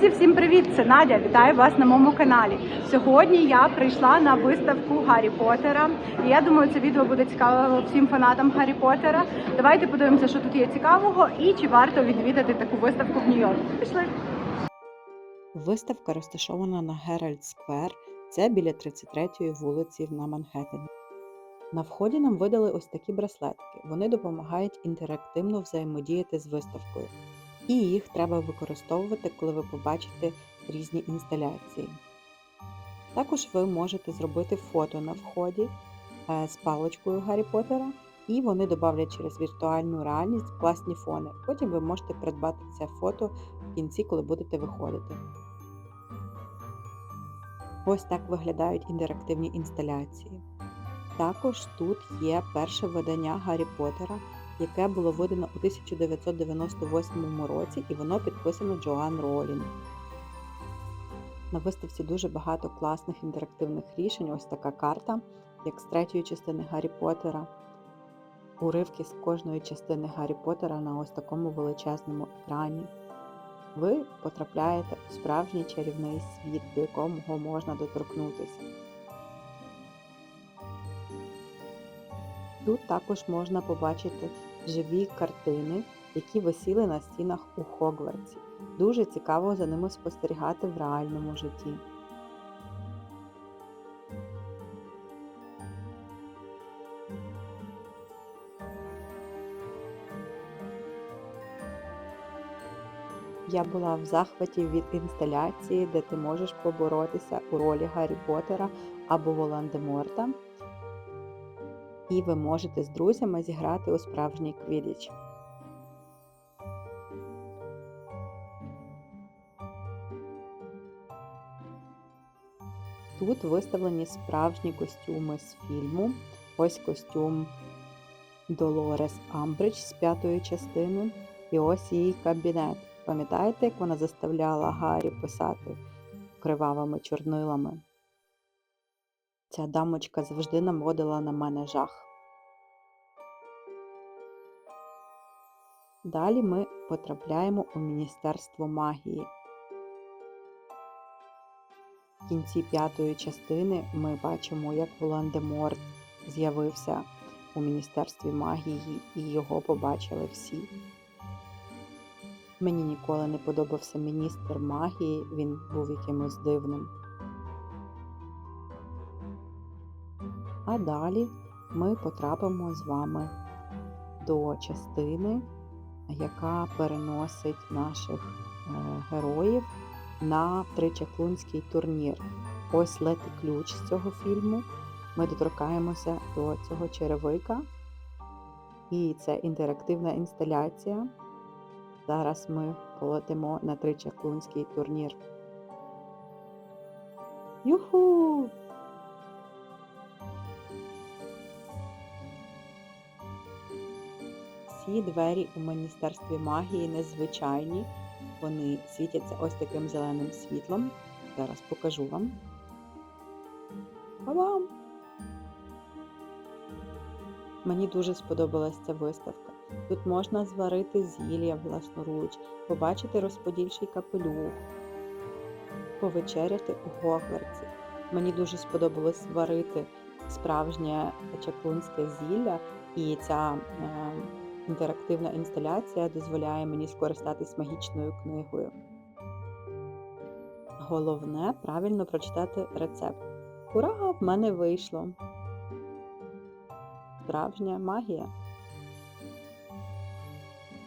Друзі, всім привіт! Це Надя. Вітаю вас на моєму каналі. Сьогодні я прийшла на виставку Гаррі Поттера. І я думаю, це відео буде цікаво всім фанатам Гаррі Поттера. Давайте подивимося, що тут є цікавого і чи варто відвідати таку виставку в Нью-Йорку. Пішли. Виставка розташована на Геральд Сквер, це біля 33-ї вулиці на Манхеттені. На вході нам видали ось такі браслетки. Вони допомагають інтерактивно взаємодіяти з виставкою. І їх треба використовувати, коли ви побачите різні інсталяції. Також ви можете зробити фото на вході е, з паличкою Гаррі Поттера, і вони додавлять через віртуальну реальність класні фони. Потім ви можете придбати це фото в кінці, коли будете виходити. Ось так виглядають інтерактивні інсталяції. Також тут є перше видання Гаррі Поттера, яке було видано у 1998 році, і воно підписано Джоан Ролінг. На виставці дуже багато класних інтерактивних рішень. Ось така карта, як з третьої частини Гаррі Поттера. Уривки з кожної частини Гаррі Поттера на ось такому величезному екрані. Ви потрапляєте у справжній чарівний світ, до якого можна доторкнутися. Тут також можна побачити живі картини, які висіли на стінах у Хогвартсі. Дуже цікаво за ними спостерігати в реальному житті. Я була в захваті від інсталяції, де ти можеш поборотися у ролі Гаррі Поттера або Волан-де-Морта. І ви можете з друзями зіграти у справжній квідіч. Тут виставлені справжні костюми з фільму. Ось костюм Долорес Амбридж з п'ятої частини. І ось її кабінет. Пам'ятаєте, як вона заставляла Гаррі писати кривавими чорнилами? Ця дамочка завжди наводила на мене жах. Далі ми потрапляємо у Міністерство магії. В кінці п'ятої частини ми бачимо, як Волан-де-Морт з'явився у Міністерстві магії і його побачили всі. Мені ніколи не подобався міністр магії, він був якимось дивним. А далі ми потрапимо з вами до частини, яка переносить наших е, героїв на тричаклунський турнір. Ось лети ключ з цього фільму. Ми доторкаємося до цього черевика, і це інтерактивна інсталяція. Зараз ми полетимо на тричаклунський турнір. Юху! Всі двері у Міністерстві магії незвичайні. Вони світяться ось таким зеленим світлом. Зараз покажу вам. Ба-бам! Мені дуже сподобалась ця виставка. Тут можна зварити зілля власноруч, побачити розподільчий капелюх, повечеряти у Гогвартсі. Мені дуже сподобалось зварити справжнє чаклунське зілля, і ця е, інтерактивна інсталяція дозволяє мені скористатись магічною книгою. Головне правильно прочитати рецепт. Ура! В мене вийшло! Справжня магія.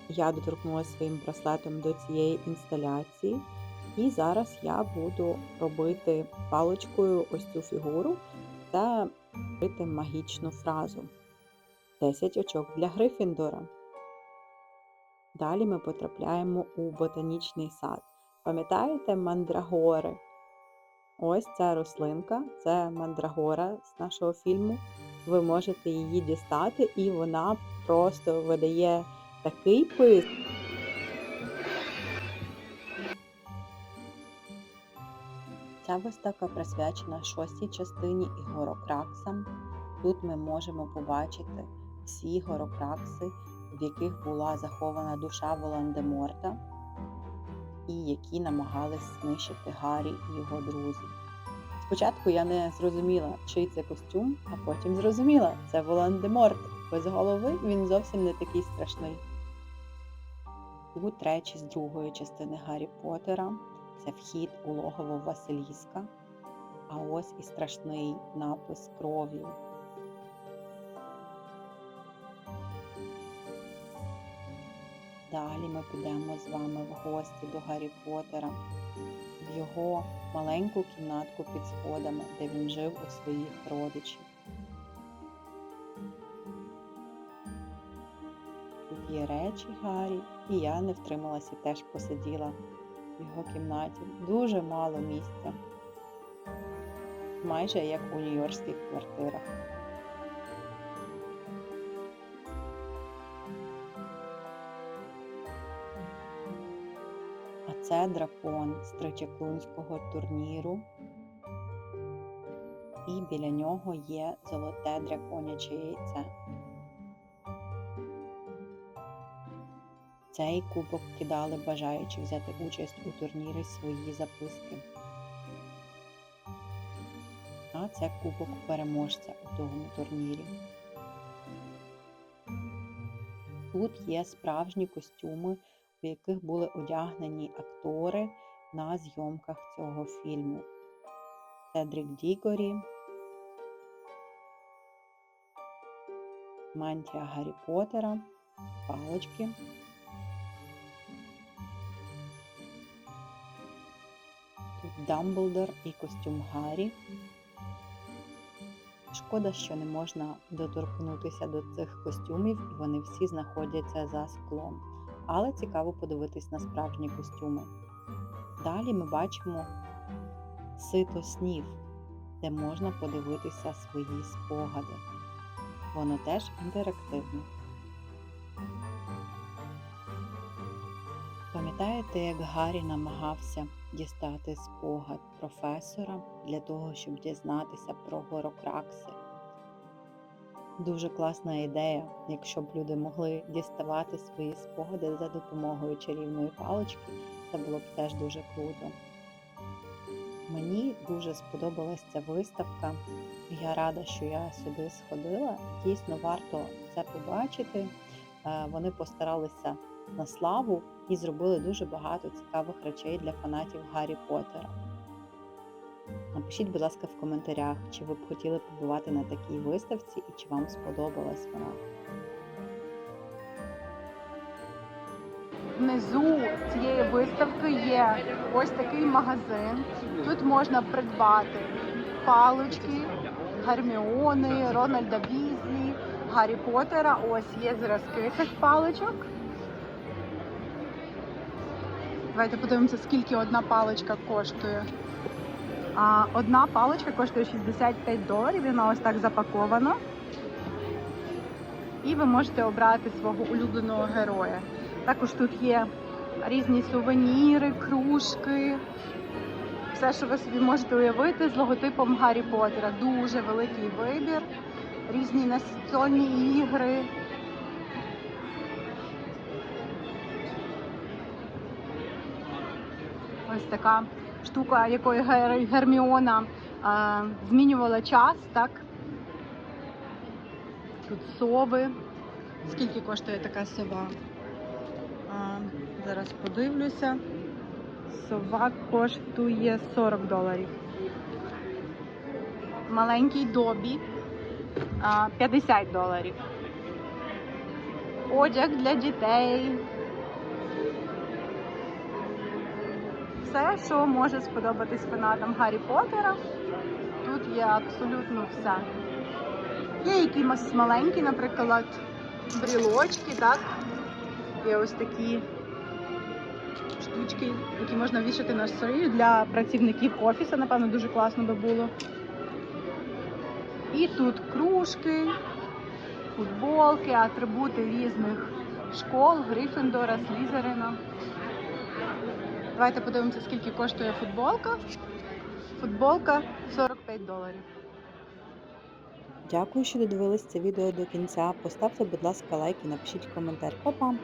Я доторкнулася своїм браслетом до цієї інсталяції, і зараз я буду робити паличкою ось цю фігуру та робити магічну фразу. 10 очок для Грифіндора. Далі ми потрапляємо у ботанічний сад. Пам'ятаєте мандрагори? Ось ця рослинка, це мандрагора з нашого фільму. Ви можете її дістати, і вона просто видає такий писк. Ця виставка присвячена шостій частині і горокраксам. Тут ми можемо побачити всі горокракси, в яких була захована душа Волан-де-Морта. і які намагались знищити Гаррі і його друзів. Спочатку я не зрозуміла, чий це костюм, а потім зрозуміла, це Волан-де-Морт. Без голови він зовсім не такий страшний. Тут речі з другої частини Гаррі Поттера. Це вхід у логово Василіска. А ось і страшний напис кров'ю. Далі ми підемо з вами в гості до Гаррі Поттера в його маленьку кімнатку під сходами, де він жив у своїх родичів. Тут є речі Гаррі, і я не втрималася теж посиділа в його кімнаті. Дуже мало місця. Майже як у нью-йоркських квартирах. Це дракон з тричеклунського турніру. І біля нього є золоте драконяче яйце. Цей кубок кидали бажаючи взяти участь у турнірі свої записки. А це кубок переможця у тому турнірі. Тут є справжні костюми, у яких були одягнені актори на зйомках цього фільму. Седрік Дігорі, мантія Гаррі Поттера, палочки. Тут Дамблдор і костюм Гаррі. Шкода, що не можна доторкнутися до цих костюмів, і вони всі знаходяться за склом. Але цікаво подивитись на справжні костюми. Далі ми бачимо сито снів, де можна подивитися свої спогади. Воно теж інтерактивне. Пам'ятаєте, як Гаррі намагався дістати спогад професора для того, щоб дізнатися про горокракси? Дуже класна ідея, якщо б люди могли діставати свої спогади за допомогою чарівної палички, це було б теж дуже круто. Мені дуже сподобалась ця виставка. Я рада, що я сюди сходила. Дійсно варто це побачити. Е, Вони постаралися на славу і зробили дуже багато цікавих речей для фанатів Гаррі Поттера. Напишіть, будь ласка, в коментарях, чи ви б хотіли побувати на такій виставці і чи вам сподобалась вона. Внизу цієї виставки є ось такий магазин. Тут можна придбати палички, Герміони, Рональда Візлі, Гаррі Поттера. Ось є зразки цих паличок. Давайте подивимося, скільки одна паличка коштує. Одна паличка коштує 65 доларів, вона ось так запакована. І ви можете обрати свого улюбленого героя. Також тут є різні сувеніри, кружки. Все, що ви собі можете уявити з логотипом Гаррі Поттера. Дуже великий вибір, різні настольні ігри. Ось така штука, якою Гер- Герміона а, змінювала час, так? Тут сови. Скільки коштує така сова? А, зараз подивлюся. Сова коштує 40 доларів. Маленький добі а, 50 доларів. Одяг для дітей. Все, що може сподобатись фанатам Гаррі Поттера. Тут є абсолютно все. Є якісь маленькі, наприклад, брілочки, так? Є ось такі штучки, які можна вішати на шию для працівників офісу, напевно, дуже класно би було. І тут кружки, футболки, атрибути різних школ, Гриффіндора, Слізерина. Давайте подивимося, скільки коштує футболка. Футболка 45 доларів. Дякую, що додивились це відео до кінця. Поставте, будь ласка, лайк і напишіть коментар. Па-па!